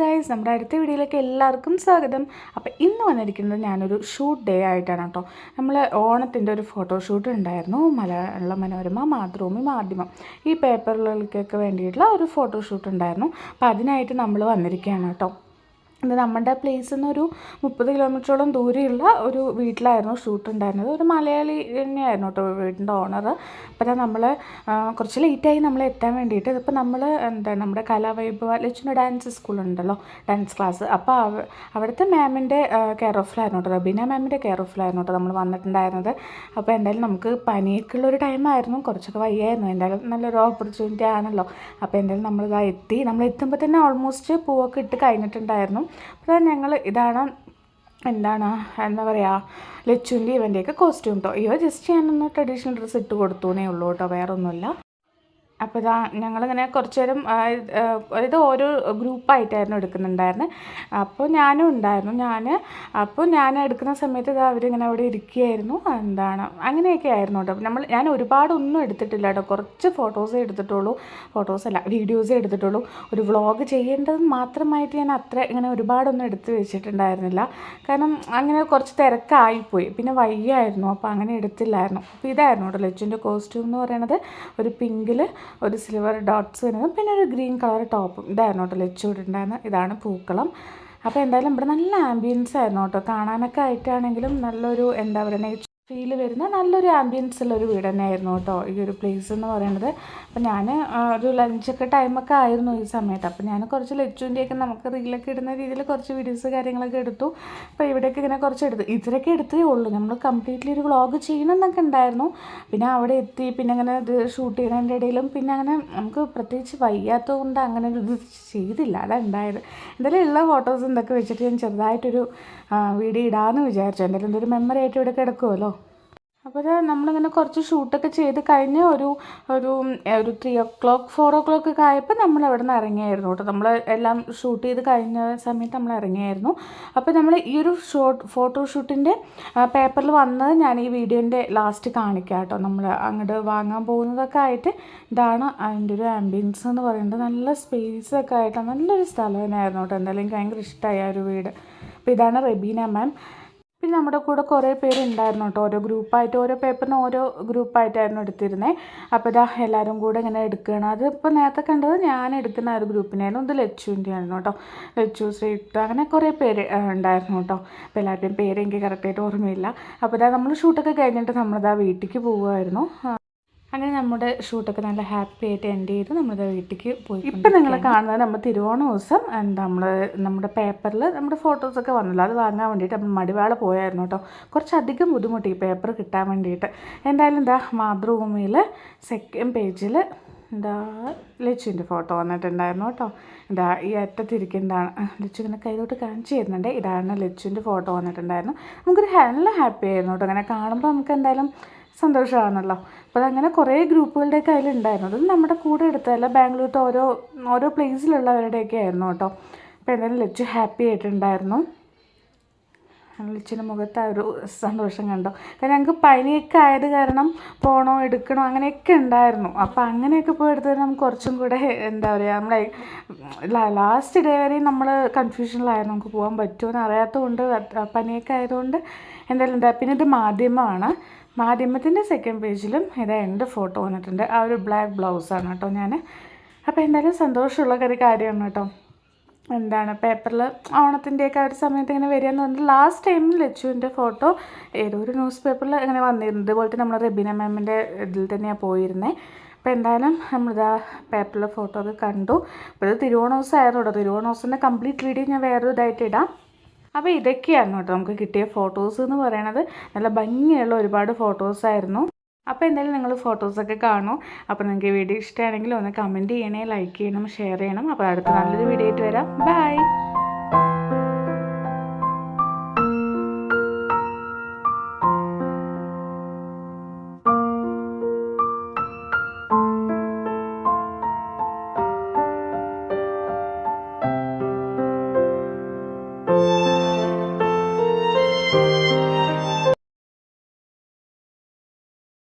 Guys നമ്മുടെ അടുത്ത വീഡിയോയിലേക്ക് എല്ലാവർക്കും സ്വാഗതം. അപ്പോൾ ഇന്ന് വന്നിരിക്കുന്നത് ഞാനൊരു ഷൂട്ട് ഡേ ആയിട്ടാണ് കേട്ടോ. നമ്മൾ ഓണത്തിന്റെ ഒരു ഫോട്ടോഷൂട്ട് ഉണ്ടായിരുന്നു. മലയാള മനോരമ മാതൃഭൂമി മാധ്യമം. ഈ പേപ്പറുകൾക്കൊക്കെ വേണ്ടിയിട്ടുള്ള ഒരു ഫോട്ടോഷൂട്ട് ഉണ്ടായിരുന്നു. അപ്പോൾ അതിനായിട്ട് നമ്മൾ വന്നിരിക്കുകയാണ് കേട്ടോ. ഇത് നമ്മുടെ പ്ലേസിൽ നിന്നൊരു മുപ്പത് കിലോമീറ്ററോളം ദൂരെയുള്ള ഒരു വീട്ടിലായിരുന്നു ഷൂട്ട് ഉണ്ടായിരുന്നത്. ഒരു മലയാളി തന്നെയായിരുന്നു കേട്ടോ വീടിന്റെ ഓണർ അപ്പോൾ നമ്മൾ കുറച്ച് ലേറ്റായി നമ്മൾ എത്താൻ വേണ്ടിയിട്ട് ഇതിപ്പോൾ നമ്മൾ എന്താ നമ്മുടെ കലാവൈഭവ ലക്ഷ്മി ഡാൻസ് സ്കൂളുണ്ടല്ലോ ഡാൻസ് ക്ലാസ് അപ്പോൾ അവ അവിടുത്തെ മാമിന്റെ കെയർ ഓഫിലായിരുന്നു കേട്ടോ റബീന മാമിന്റെ കെയർ ഓഫിലായിരുന്നു കേട്ടോ നമ്മൾ വന്നിട്ടുണ്ടായിരുന്നത്. അപ്പോൾ എന്തായാലും നമുക്ക് പനിയൊക്കെ ഉള്ളൊരു ടൈമായിരുന്നു കുറച്ചൊക്കെ വയ്യായിരുന്നു. എന്തായാലും നല്ലൊരു ഓപ്പർച്യൂണിറ്റി ആണല്ലോ. അപ്പോൾ എന്തായാലും നമ്മളിതാ എത്തി. നമ്മൾ എത്തുമ്പോൾ തന്നെ ഓൾമോസ്റ്റ് പൂവൊക്കെ ഇട്ട് കഴിഞ്ഞിട്ടുണ്ടായിരുന്നു. അപ്പോൾ ഞങ്ങൾ ഇതാണ് എന്താണ് എന്താ പറയുക ലച്ചുവിന്റെ ഇവന്റെയൊക്കെ കോസ്റ്റ്യൂം കേട്ടോ ഇവ ജസ്റ്റ് ഞാനൊന്ന് ട്രഡീഷണൽ ഡ്രസ്സ് ഇട്ട് കൊടുത്തൂന്നേ ഉള്ളൂ കേട്ടോ വേറെ ഒന്നുമില്ല അപ്പോൾ ഇതാ ഞങ്ങളിങ്ങനെ കുറച്ച് നേരം ഇത് ഓരോ ഗ്രൂപ്പായിട്ടായിരുന്നു എടുക്കുന്നുണ്ടായിരുന്നത് അപ്പോൾ ഞാനും ഉണ്ടായിരുന്നു. ഞാൻ അപ്പോൾ ഞാൻ എടുക്കുന്ന സമയത്ത് ഇത് അവരിങ്ങനെ അവിടെ ഇരിക്കുകയായിരുന്നു. എന്താണ് അങ്ങനെയൊക്കെ ആയിരുന്നു കേട്ടോ. നമ്മൾ ഞാൻ ഒരുപാടൊന്നും എടുത്തിട്ടില്ല കേട്ടോ കുറച്ച് ഫോട്ടോസേ എടുത്തിട്ടുള്ളൂ. ഫോട്ടോസ് അല്ല വീഡിയോസേ എടുത്തിട്ടുള്ളൂ. ഒരു വ്ളോഗ് ചെയ്യേണ്ടത് മാത്രമായിട്ട് ഞാൻ അത്ര ഇങ്ങനെ ഒരുപാടൊന്നും എടുത്ത് വെച്ചിട്ടുണ്ടായിരുന്നില്ല. കാരണം അങ്ങനെ കുറച്ച് തിരക്കായിപ്പോയി. പിന്നെ വയ്യായിരുന്നു. അപ്പോൾ അങ്ങനെ എടുത്തില്ലായിരുന്നു. അപ്പോൾ ഇതായിരുന്നു കേട്ടോ ലച്ചുവിന്റെ കോസ്റ്റ്യൂം എന്ന് പറയുന്നത്. ഒരു പിങ്കിൽ ഒരു സിൽവർ ഡോട്ട്സ് വരുന്നതും പിന്നെ ഒരു ഗ്രീൻ കളർ ടോപ്പും ഇതായിരുന്നു കേട്ടോ ലച്ചുവിട്ടുണ്ടായിരുന്നത് ഇതാണ് പൂക്കളം. അപ്പോൾ എന്തായാലും ഇവിടെ നല്ല ആംബിയൻസ് ആയിരുന്നു കേട്ടോ. കാണാനൊക്കെ ആയിട്ടാണെങ്കിലും നല്ലൊരു എന്താ പറയുക ഫീൽ വരുന്ന നല്ലൊരു ആംബിയൻസ് ഉള്ള ഒരു വീട് തന്നെയായിരുന്നു കേട്ടോ ഈ ഒരു പ്ലേസ് എന്ന് പറയുന്നത് അപ്പം ഞാൻ ഒരു ലഞ്ചൊക്കെ ടൈമൊക്കെ ആയിരുന്നു ഈ സമയത്ത്. അപ്പം ഞാൻ കുറച്ച് ലച്ചുവിന്റെയൊക്കെ നമുക്ക് റീലൊക്കെ ഇടുന്ന രീതിയിൽ കുറച്ച് വീഡിയോസ് കാര്യങ്ങളൊക്കെ എടുത്തു. അപ്പോൾ ഇവിടെയൊക്കെ ഇങ്ങനെ കുറച്ച് എടുത്തു ഇതിലൊക്കെ എടുത്തേ ഉള്ളൂ. നമ്മൾ കംപ്ലീറ്റ്ലി ഒരു വ്ളോഗ് ചെയ്യണമെന്നൊക്കെ ഉണ്ടായിരുന്നു. പിന്നെ അവിടെ എത്തി പിന്നെ അങ്ങനെ ഇത് ഷൂട്ട് ചെയ്യുന്നതിന്റെ ഇടയിലും പിന്നെ അങ്ങനെ നമുക്ക് പ്രത്യേകിച്ച് വയ്യാത്തത് കൊണ്ട് അങ്ങനെ ഒരു ഇത് ചെയ്തില്ല. അതാണ് ഉണ്ടായത് എന്തായാലും ഉള്ള ഫോട്ടോസ് എന്തൊക്കെ വെച്ചിട്ട് ഞാൻ ചെറുതായിട്ടൊരു വീഡിയോ ഇടാമെന്ന് വിചാരിച്ചു. എന്തായാലും എന്തൊരു മെമ്മറി ആയിട്ട് ഇവിടെ കിടക്കുമല്ലോ അപ്പോൾ നമ്മളിങ്ങനെ കുറച്ച് ഷൂട്ടൊക്കെ ചെയ്ത് കഴിഞ്ഞ് ഒരു ഒരു ഒരു three o'clock four o'clock ഒക്കെ ആയപ്പോൾ നമ്മൾ അവിടെ നിന്ന് ഇറങ്ങിയായിരുന്നു കേട്ടോ. നമ്മൾ എല്ലാം ഷൂട്ട് ചെയ്ത് കഴിഞ്ഞ സമയത്ത് നമ്മൾ ഇറങ്ങിയായിരുന്നു. അപ്പോൾ നമ്മൾ ഈ ഒരു ഷോട്ട് ഫോട്ടോ ഫോട്ടോഷൂട്ടിന്റെ പേപ്പറിൽ വന്നത് ഞാൻ ഈ വീഡിയോന്റെ ലാസ്റ്റ് കാണിക്കാം കേട്ടോ. നമ്മൾ അങ്ങോട്ട് വാങ്ങാൻ പോകുന്നതൊക്കെ ആയിട്ട് ഇതാണ് അതിന്റെ ഒരു ആംബിയൻസ് എന്ന് പറയുന്നത്. നല്ല സ്പേസ് ഒക്കെ ആയിട്ട് നല്ലൊരു സ്ഥലം തന്നെയായിരുന്നു കേട്ടോ. എന്തായാലും എനിക്ക് ഭയങ്കര ഇഷ്ടമായി ആ ഒരു വീട്. അപ്പോൾ ഇതാണ് റബീന മാം പിന്നെ നമ്മുടെ കൂടെ കുറേ പേരുണ്ടായിരുന്നു കേട്ടോ. ഓരോ ഗ്രൂപ്പായിട്ട് ഓരോ പേപ്പറിന് ഓരോ ഗ്രൂപ്പായിട്ടായിരുന്നു എടുത്തിരുന്നത് അപ്പോൾ ഇതാ എല്ലാവരും കൂടെ ഇങ്ങനെ എടുക്കുകയാണ്. അത് ഇപ്പോൾ നേരത്തെ കണ്ടത് ഞാൻ എടുക്കുന്ന ഒരു ഗ്രൂപ്പിനായിരുന്നു. ഇത് ലച്ചുവിന്റെ ആയിരുന്നു കേട്ടോ. ലച്ചു ശ്രീയുക്ത അങ്ങനെ കുറേ പേര് ഉണ്ടായിരുന്നു കേട്ടോ. അപ്പോൾ എല്ലാവരുടെയും പേര് കറക്റ്റായിട്ട് ഓർമ്മയില്ല. അപ്പോൾ ഇതാ നമ്മൾ ഷൂട്ടൊക്കെ കഴിഞ്ഞിട്ട് നമ്മളിതാ വീട്ടിലേക്ക് പോവുമായിരുന്നു. അങ്ങനെ നമ്മുടെ ഷൂട്ടൊക്കെ നല്ല ഹാപ്പി ആയിട്ട് എൻഡ് ചെയ്ത്. നമ്മുടെ വീട്ടിലേക്ക് പോയി ഇപ്പം നിങ്ങൾ കാണുന്നത് നമ്മൾ തിരുവോണ ദിവസം എന്താ നമ്മൾ നമ്മുടെ പേപ്പറിൽ നമ്മുടെ ഫോട്ടോസൊക്കെ വന്നല്ലോ. അത് വാങ്ങാൻ വേണ്ടിയിട്ട് നമ്മൾ മടിവാള പോയായിരുന്നു കേട്ടോ. കുറച്ചധികം ബുദ്ധിമുട്ടി ഈ പേപ്പർ കിട്ടാൻ വേണ്ടിയിട്ട്. എന്തായാലും എന്താ മാതൃഭൂമിയിൽ സെക്കൻഡ് പേജിൽ എന്താ ലച്ചുവിന്റെ ഫോട്ടോ വന്നിട്ടുണ്ടായിരുന്നു കേട്ടോ. എന്താ ഈ അറ്റത്തിരിക്കുന്നതാണ്. ലച്ചു ഇങ്ങനെ കൈതോട്ട് കാണിച്ചു തരുന്നുണ്ട്. ഇതാണ് ലച്ചുവിന്റെ ഫോട്ടോ വന്നിട്ടുണ്ടായിരുന്നു. നമുക്കൊരു നല്ല ഹാപ്പി ആയിരുന്നു കേട്ടോ. അങ്ങനെ കാണുമ്പോൾ നമുക്ക് എന്തായാലും സന്തോഷമാണല്ലോ. അപ്പോൾ അങ്ങനെ കുറേ ഗ്രൂപ്പുകളുടെ കയ്യിലുണ്ടായിരുന്നു. അത് നമ്മുടെ കൂടെ എടുത്തതല്ല. ബാംഗ്ലൂരിലത്തെ ഓരോ ഓരോ പ്ലേസിലുള്ളവരുടെയൊക്കെ ആയിരുന്നു കേട്ടോ. അപ്പോൾ എന്തായാലും ലച്ചു ഹാപ്പി ആയിട്ടുണ്ടായിരുന്നു. ലച്ചിന്റെ മുഖത്ത് ആ ഒരു സന്തോഷം കണ്ടോ. കാരണം ഞങ്ങൾക്ക് പനിയൊക്കെ ആയത് കാരണം പോകണോ എടുക്കണോ അങ്ങനെയൊക്കെ ഉണ്ടായിരുന്നു. അപ്പോൾ അങ്ങനെയൊക്കെ പോയി എടുത്തത് നമുക്ക് കുറച്ചും കൂടെ എന്താ പറയുക നമ്മളെ ലാസ്റ്റ് ഡേ വരെയും നമ്മൾ കൺഫ്യൂഷനിലായിരുന്നു നമുക്ക് പോകാൻ പറ്റുമോ എന്ന് അറിയാത്തതുകൊണ്ട് പനിയൊക്കെ ആയതുകൊണ്ട് എന്തായാലും എന്താ പിന്നെ ഇത് മാധ്യമമാണ്. മാധ്യമത്തിന്റെ സെക്കൻഡ് പേജിലും ഇതാ എന്റെ ഫോട്ടോ വന്നിട്ടുണ്ട്. ആ ഒരു ബ്ലാക്ക് ബ്ലൗസാണ് കേട്ടോ ഞാൻ അപ്പോൾ എന്തായാലും സന്തോഷമുള്ള ഒരു കാര്യമാണ് കേട്ടോ. എന്താണ് പേപ്പറിൽ ഓണത്തിന്റെയൊക്കെ ആ ഒരു സമയത്ത് ഇങ്ങനെ വരിക എന്ന് പറഞ്ഞാൽ ലാസ്റ്റ് ടൈമിൽ ലച്ചുവിന്റെ ഫോട്ടോ ഏതോ ഒരു ന്യൂസ് പേപ്പറിൽ ഇങ്ങനെ വന്നിരുന്നു. ഇതുപോലത്തെ നമ്മൾ റബീന മാമിന്റെ ഇതിൽ തന്നെയാണ് പോയിരുന്നത് അപ്പോൾ എന്തായാലും നമ്മളിതാ പേപ്പറിലെ ഫോട്ടോ ഒക്കെ കണ്ടു. അപ്പോൾ ഇത് തിരുവോണ ദിവസമായിരുന്നു കേട്ടോ. തിരുവോണ ദിവസത്തിന്റെ കംപ്ലീറ്റ് വീഡിയോ ഞാൻ വേറൊരു ഇതായിട്ട് ഇടാം. അപ്പോൾ ഇതൊക്കെയാണ് കേട്ടോ നമുക്ക് കിട്ടിയ ഫോട്ടോസ് എന്ന് പറയണത്. നല്ല ഭംഗിയുള്ള ഒരുപാട് ഫോട്ടോസായിരുന്നു അപ്പോൾ എന്തായാലും നിങ്ങൾ ഫോട്ടോസൊക്കെ കാണൂ. അപ്പോൾ നിങ്ങൾക്ക് വീഡിയോ ഇഷ്ടമാണെങ്കിൽ ഒന്ന് കമന്റ് ചെയ്യണേ ലൈക്ക് ചെയ്യണം ഷെയർ ചെയ്യണം. അപ്പോൾ അടുത്ത നല്ലൊരു വീഡിയോ ആയിട്ട് വരാം. ബൈ